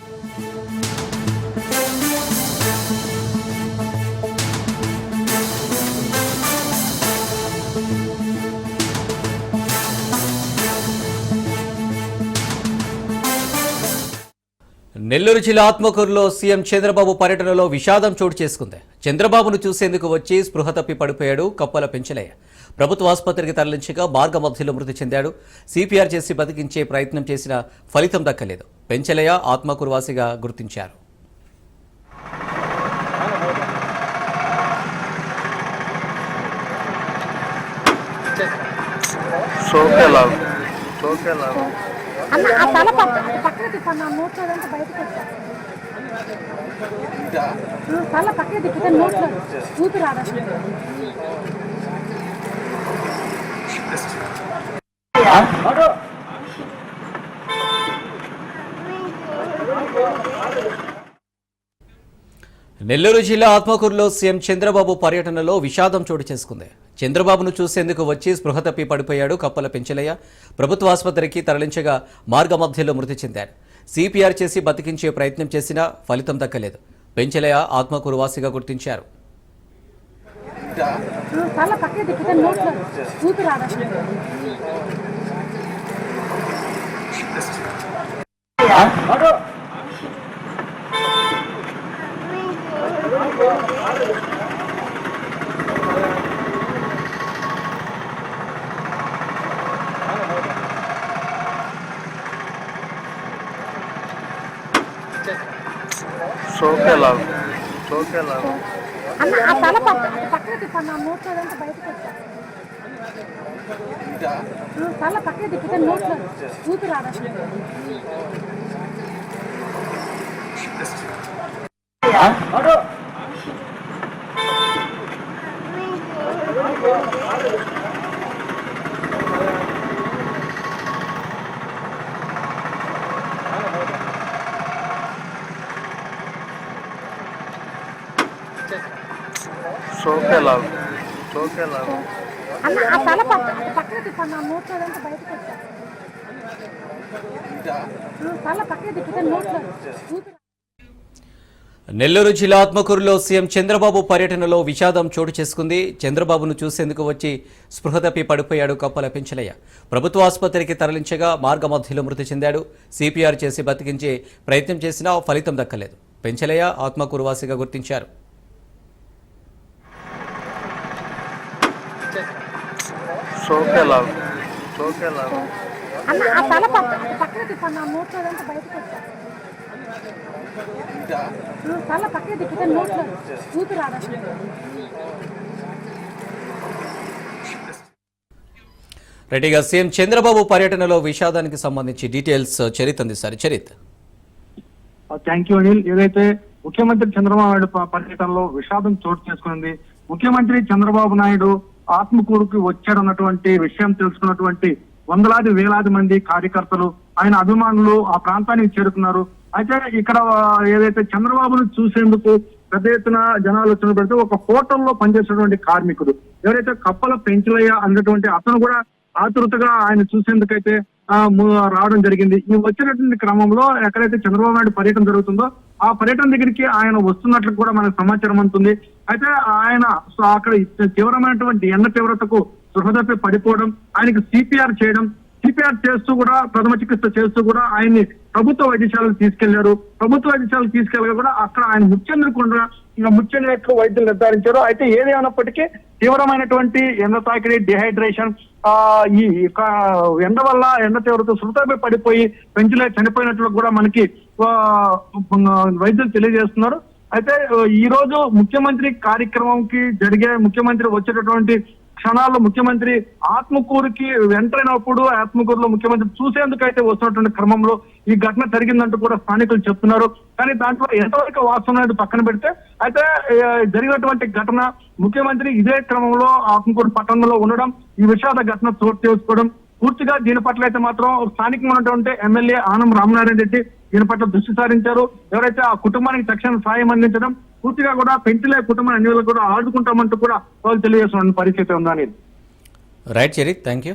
నెల్లూరు జిల్లా ఆత్మకూరులో సీఎం చంద్రబాబు పర్యటనలో విషాదం చోటు చేసుకుంది. చంద్రబాబును చూసేందుకు వచ్చి స్పృహ తప్పి పడిపోయాడు కప్పల పెంచలయ్య. ప్రభుత్వ ఆసుపత్రికి తరలించగా మార్గ మధ్యలో మృతి చెందాడు. సిపిఆర్ చేసి బతికించే ప్రయత్నం చేసిన ఫలితం దక్కలేదు. పెంచలయ్య ఆత్మకూరు వాసిగా గుర్తించారు. తల పక్కన తిప్పితే నోట్లో ఊపి రాదు. నెల్లూరు జిల్లా ఆత్మకూరులో సీఎం చంద్రబాబు పర్యటనలో విషాదం చోటు చేసుకుంది. చంద్రబాబును చూసేందుకు వచ్చి స్పృహ తప్పి పడిపోయాడు కప్పల పెంచలయ్య. ప్రభుత్వ ఆసుపత్రికి తరలించగా మార్గ మధ్యలో మృతి చెందాడు. సిపిఆర్ చేసి బతికించే ప్రయత్నం చేసినా ఫలితం దక్కలేదు. పెంచలయ్య ఆత్మకూరు వాసిగా గుర్తించారు లాగు అన్న ఆ తల పక్క పక్కన తిప్పన్న నోట్లో అదంతా బయటకు తల పక్కన తిప్పితే నోట్లో ఊపి రాదు. అన్న ఆ తల నోట్లో అదంతా బయటకు తల పక్కన తిప్పితే నోట్లో. నెల్లూరు జిల్లా ఆత్మకూరులో సీఎం చంద్రబాబు పర్యటనలో విషాదం చోటు చేసుకుంది. చంద్రబాబును చూసేందుకు వచ్చి స్పృహ తప్పి పడిపోయాడు కప్పల పెంచలయ్య. ప్రభుత్వ ఆసుపత్రికి తరలించగా మార్గ మధ్యలో మృతి చెందాడు. సిపిఆర్ చేసి బతికించే ప్రయత్నం చేసినా ఫలితం దక్కలేదు. పెంచలయ్య ఆత్మకూరు వాసిగా గుర్తించారు. సోకే లాగు సోకే లాగు అన్న ఆ తల పక్క పక్కన తిప్పన్న నోట్లో అదంతా బయటకు వచ్చారు తల పక్కన తిప్పితే నోట్లో ఊపి రాదు? అసలు. రెడ్డిగా సీఎం చంద్రబాబు పర్యటనలో విషాదానికి సంబంధించి డీటెయిల్స్ చరిత్ అందిస్తారు చరిత్. Thank you Anil. ఏదైతే ముఖ్యమంత్రి చంద్రబాబు నాయుడు పర్యటనలో విషాదం చోటు చేసుకుంది ముఖ్యమంత్రి చంద్రబాబు నాయుడు ఆత్మకూరుకు వచ్చాడన్నటువంటి విషయం తెలుసుకున్నటువంటి వందలాది వేలాది మంది కార్యకర్తలు ఆయన అభిమానులు ఆ ప్రాంతానికి చేరుకున్నారు. అయితే ఇక్కడ ఏదైతే చంద్రబాబును చూసేందుకు పెద్ద ఎత్తున జనాలు వచ్చిన పెడితే ఒక హోటల్లో పనిచేసేటువంటి కార్మికుడు. ఎవరైతే కప్పల పెంచులయ్య అన్నటువంటి అతను కూడా ఆతృతగా ఆయన చూసేందుకైతే రావడం జరిగింది. ఈ వచ్చినటువంటి క్రమంలో ఎక్కడైతే చంద్రబాబు నాయుడు పర్యటన జరుగుతుందో ఆ పర్యటన దగ్గరికి ఆయన వస్తున్నట్లు కూడా మనకు సమాచారం అందుతుంది అయితే ఆయన సో అక్కడ తీవ్రమైనటువంటి ఎండ తీవ్రతకు సృహదప్పి పడిపోవడం ఆయనకు సిపిఆర్ చేయడం సిపిఆర్ చేస్తూ కూడా ప్రథమ చికిత్స చేస్తూ కూడా ఆయన్ని ప్రభుత్వ వైద్యశాలకు తీసుకెళ్ళారు. ప్రభుత్వ వైద్యశాలకు తీసుకెళ్ళగా కూడా అక్కడ ఆయన ముచ్చెందుకుండా ఇంకా ముచ్చెందినట్లు వైద్యులు నిర్ధారించారు. అయితే ఏది అయినప్పటికీ తీవ్రమైనటువంటి ఎండ తాకిడి డిహైడ్రేషన్ ఆ ఈ ఎండ వల్ల ఎండ తీవ్రత శృతపై పడిపోయి పెంచులే చనిపోయినట్లు కూడా మనకి వైద్యులు తెలియజేస్తున్నారు. అయితే ఈ రోజు ముఖ్యమంత్రి కార్యక్రమంకి జరిగే ముఖ్యమంత్రి వచ్చేటటువంటి క్షణాల్లో ముఖ్యమంత్రి ఆత్మకూరుకి వెంటైనప్పుడు ఆత్మకూరులో ముఖ్యమంత్రి చూసేందుకు అయితే వస్తున్నటువంటి క్రమంలో ఈ ఘటన జరిగిందంటూ కూడా స్థానికులు చెప్తున్నారు. కానీ దాంట్లో ఎంతవరకు వాస్తవం అనేది పక్కన పెడితే అయితే జరిగినటువంటి ఘటన ముఖ్యమంత్రి ఇదే క్రమంలో ఆత్మకూరు పట్టణంలో ఉండడం ఈ విషాద ఘటన చోటు చేసుకోవడం పూర్తిగా దీని పట్ల అయితే మాత్రం స్థానికంగా ఉన్నటువంటి ఎమ్మెల్యే ఆనం రామనారాయణ రెడ్డి దీని పట్ల దృష్టి సారించారు. ఎవరైతే ఆ కుటుంబానికి తక్షణ సాయం అందించడం పూర్తిగా కూడా పెంటిలే కుటుంబాన్ని అన్ని కూడా ఆడుకుంటామంటూ కూడా వాళ్ళు తెలియజేస్తున్న పరిస్థితి ఉందనేది. Right cherry. Thank you